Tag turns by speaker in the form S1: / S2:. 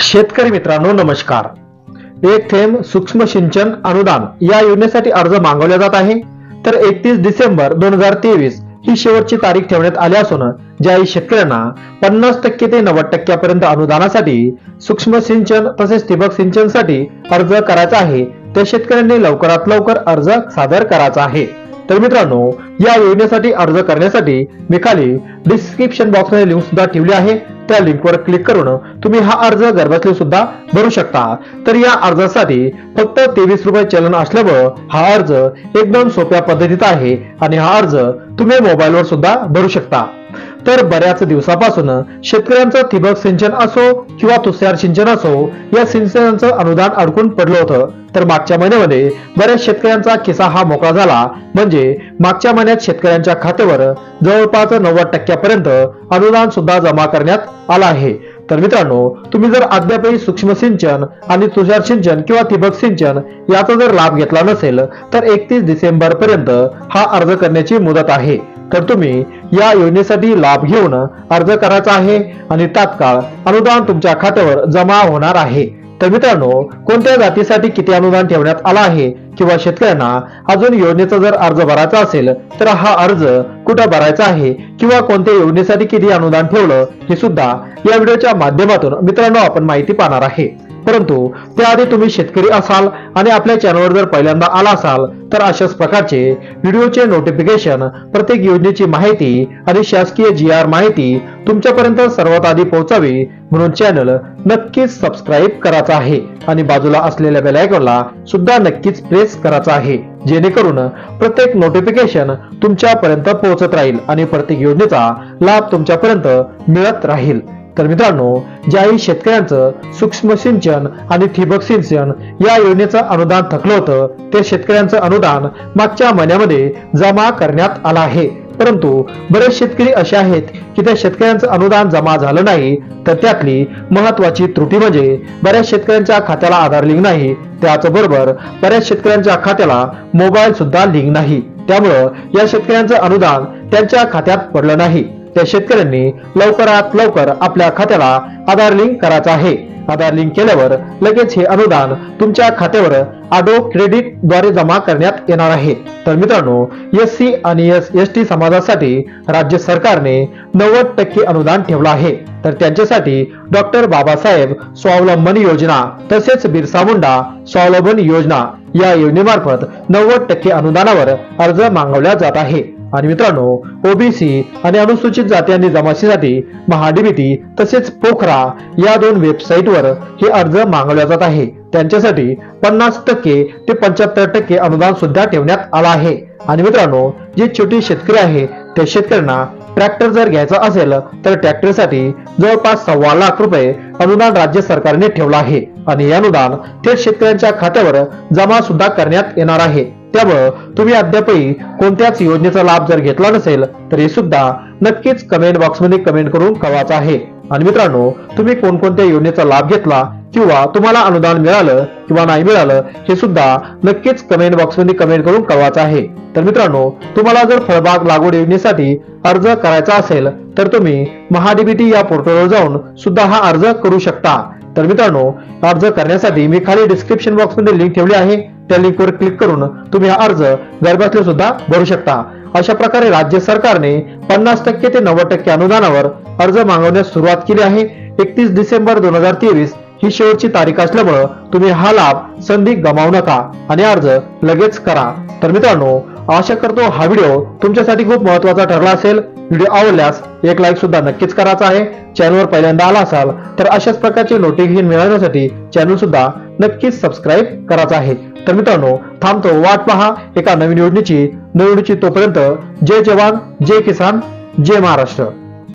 S1: शेतकरी मित्रांनो नमस्कार. एक थेंब सूक्ष्म सिंचन अनुदान या योजनेसाठी अर्ज मागवला जात आहे. तर एकतीस डिसेंबर दोन हजार तेवीस ही शेवटची तारीख ठेवण्यात आली असून ज्याही शेतकऱ्यांना पन्नास टक्के ते नव्वद टक्क्यापर्यंत अनुदानासाठी सूक्ष्म सिंचन तसेच ठिबक सिंचनसाठी अर्ज करायचा आहे त्या शेतकऱ्यांनी लवकरात लवकर अर्ज सादर करायचा आहे. तर मित्रांनो या योजनेसाठी अर्ज करण्यासाठी मी खाली डिस्क्रिप्शन बॉक्समध्ये लिंक सुद्धा ठेवली आहे. त्या लिंकवर क्लिक करून तुम्ही हा अर्ज घरबसल्या सुद्धा भरू शकता. तर या अर्जासाठी फक्त तेवीस रुपये चलन असल्यामुळं हा अर्ज एकदम सोप्या पद्धतीत आहे आणि हा अर्ज तुम्ही मोबाईलवर सुद्धा भरू शकता. तर बऱ्याच दिवसापासून शेतकऱ्यांचं ठिबक सिंचन असो किंवा तुषार सिंचन असो या सिंचनाचं अनुदान अडकून पडलं होतं. तर मागच्या महिन्यामध्ये बऱ्याच शेतकऱ्यांचा किस्सा हा मोकळा झाला. म्हणजे मागच्या महिन्यात शेतकऱ्यांच्या खात्यावर जवळपास नव्वद टक्क्यापर्यंत अनुदान सुद्धा जमा करण्यात आलं आहे. तर मित्रांनो तुम्ही जर अद्यापही सूक्ष्म सिंचन आणि तुषार सिंचन किंवा ठिबक सिंचन याचा जर लाभ घेतला नसेल तर एकतीस डिसेंबर पर्यंत हा अर्ज करण्याची मुदत आहे. तर तुम्ही या योजनेसाठी लाभ घेऊन अर्ज करायचा आहे आणि तात्काळ अनुदान तुमच्या खात्यावर जमा होणार आहे. तर मित्रांनो कोणत्या जातीसाठी किती अनुदान ठेवण्यात आला आहे किंवा शेतकऱ्यांना अजून योजनेचा जर अर्ज भरायचा असेल तर हा अर्ज कुठं भरायचा आहे किंवा कोणत्या योजनेसाठी किती अनुदान ठेवलं हे सुद्धा या व्हिडिओच्या माध्यमातून मित्रांनो आपण माहिती पाहणार आहे. परंतु त्याआधी तुम्ही शेतकरी असाल आणि आपल्या चॅनलवर जर पहिल्यांदा आला असाल तर अशाच प्रकारचे व्हिडिओचे नोटिफिकेशन प्रत्येक योजनेची माहिती आणि शासकीय जी आर माहिती तुमच्यापर्यंत सर्वात आधी पोहोचावी म्हणून चॅनल नक्कीच सबस्क्राईब करायचा आहे आणि बाजूला असलेल्या बेलायकॉनला सुद्धा नक्कीच प्रेस करायचा आहे जेणेकरून प्रत्येक नोटिफिकेशन तुमच्यापर्यंत पोहोचत राहील आणि प्रत्येक योजनेचा लाभ तुमच्यापर्यंत मिळत राहील. तर मित्रांनो ज्याही शेतकऱ्यांचं सूक्ष्म सिंचन आणि ठिबक सिंचन या योजनेचं अनुदान थकलं होतं ते शेतकऱ्यांचं अनुदान मागच्या महिन्यामध्ये जमा करण्यात आलं आहे. परंतु बरेच शेतकरी असे आहेत की त्या शेतकऱ्यांचं अनुदान जमा झालं नाही तर त्यातली महत्वाची त्रुटी म्हणजे बऱ्याच शेतकऱ्यांच्या खात्याला आधार लिंक नाही. त्याचबरोबर बऱ्याच शेतकऱ्यांच्या खात्याला मोबाईल सुद्धा लिंक नाही. त्यामुळं या शेतकऱ्यांचं अनुदान त्यांच्या खात्यात पडलं नाही. त्या शेतकऱ्यांनी लवकरात लवकर आपल्या खात्याला आधार लिंक करायचं आहे. आधार लिंक केल्यावर लगेच हे अनुदान तुमच्या खात्यावर आडो क्रेडिटद्वारे जमा करण्यात येणार आहे. तर मित्रांनो एस सी आणि एस एस टी समाजासाठी राज्य सरकारने नव्वद टक्के अनुदान ठेवलं आहे. तर त्यांच्यासाठी डॉक्टर बाबासाहेब स्वावलंबन योजना तसेच बिरसा मुंडा स्वावलंबन योजना या योजनेमार्फत नव्वद टक्के अनुदानावर अर्ज मागवला जात आहे. आणि मित्रांनो ओबीसी आणि अनुसूचित जाती आणि जमातीसाठी महाडीबीटी तसेच पोखरा या दोन वेबसाईटवर हे अर्ज मागवले जात आहे. त्यांच्यासाठी पन्नास टक्के ते पंच्याहत्तर टक्के अनुदान सुद्धा ठेवण्यात आलं आहे. आणि मित्रांनो जे छोटे शेतकरी आहे त्या शेतकऱ्यांना ट्रॅक्टर जर घ्यायचा असेल तर ट्रॅक्टरसाठी जवळपास सव्वा लाख रुपये अनुदान राज्य सरकारने ठेवलं आहे. आणि हे अनुदान थेट शेतकऱ्यांच्या खात्यावर जमा सुद्धा करण्यात येणार आहे. त्यामुळं तुम्ही अद्यापही कोणत्याच योजनेचा लाभ जर घेतला नसेल तर हे सुद्धा नक्कीच कमेंट बॉक्समध्ये कमेंट करून कळवायचं आहे. आणि मित्रांनो तुम्ही कोणकोणत्या योजनेचा लाभ घेतला किंवा तुम्हाला अनुदान मिळालं किंवा नाही मिळालं हे सुद्धा नक्कीच कमेंट बॉक्समध्ये कमेंट करून कळवायचं आहे. तर मित्रांनो तुम्हाला जर फळबाग लागवड योजनेसाठी अर्ज करायचा असेल तर तुम्ही महाडीबीटी या पोर्टलवर जाऊन सुद्धा हा अर्ज करू शकता. तर मित्रांनो अर्ज करण्यासाठी मी खाली डिस्क्रिप्शन बॉक्समध्ये लिंक ठेवली आहे. त्या लिंकवर क्लिक करून तुम्ही हा अर्ज घरबसल्या सुद्धा भरू शकता. अशा प्रकारे राज्य सरकारने पन्नास टक्के ते नव्वद टक्के अनुदानावर अर्ज मागवण्यास सुरुवात केली आहे. एकतीस डिसेंबर दोन हजार तेवीस ही शेवटची तारीख असल्यामुळं तुम्ही हा लाभ संधी गमावू नका आणि अर्ज लगेच करा. तर मित्रांनो आशा करतो हा व्हिडिओ तुमच्यासाठी खूप महत्त्वाचा ठरला असेल. व्हिडिओ आवडल्यास एक लाईक सुद्धा नक्कीच करायचा आहे. चॅनलवर पहिल्यांदा आला असाल तर अशाच प्रकारचे नोटिफिकेशन मिळवण्यासाठी चॅनल सुद्धा नक्कीच सबस्क्राईब करायचा आहे. तर मित्रांनो थांबतो वाट पहा एका नवीन योजनेची. नवीन तोपर्यंत जय जवान जय किसान जय महाराष्ट्र.